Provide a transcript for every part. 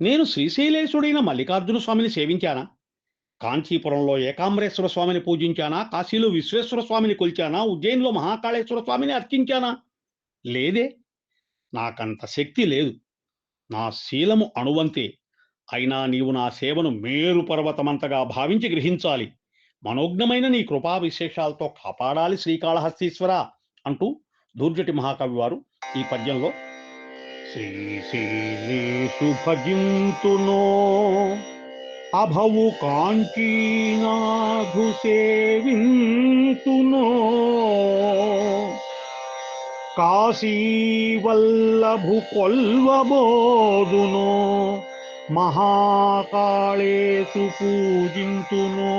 నేను శ్రీశైలేశుడైన మల్లికార్జున స్వామిని సేవించానా? కాంచీపురంలో ఏకాంబరేశ్వర స్వామిని పూజించానా? కాశీలో విశ్వేశ్వర స్వామిని కొలిచానా? ఉజ్జయిన్లో మహాకాళేశ్వర స్వామిని అర్చించానా? లేదే నాకంత శక్తి లేదు. నా శీలము అణువంతే. అయినా నీవు నా సేవను మేరు పర్వతమంతగా భావించి గ్రహించాలి. మనోజ్ఞమైన నీ కృపా విశేషాలతో కాపాడాలి శ్రీకాళహస్తీశ్వర అంటూ దూర్జటి మహాకవి వారు ఈ పద్యంలో శ్రీశైలేషు భజింతునో అభవు కాంచీనాథు సేవింతునో. కాశీవల్లభు కొల్వబోదునో మహాకాళేషు పూజింతునో.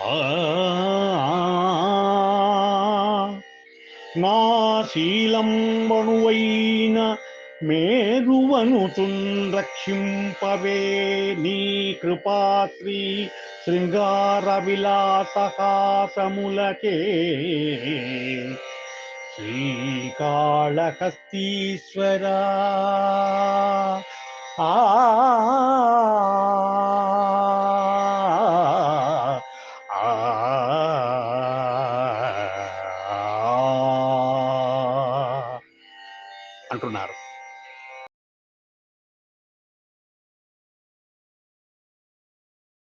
ఆ నా శీలంబణువైన మేరువనుచున్ రక్షింపవే నీ కృపాత్రి శృంగార విలాసహాసములకే శ్రీకాళహస్తీశ్వరా ఆ అంటున్నారు.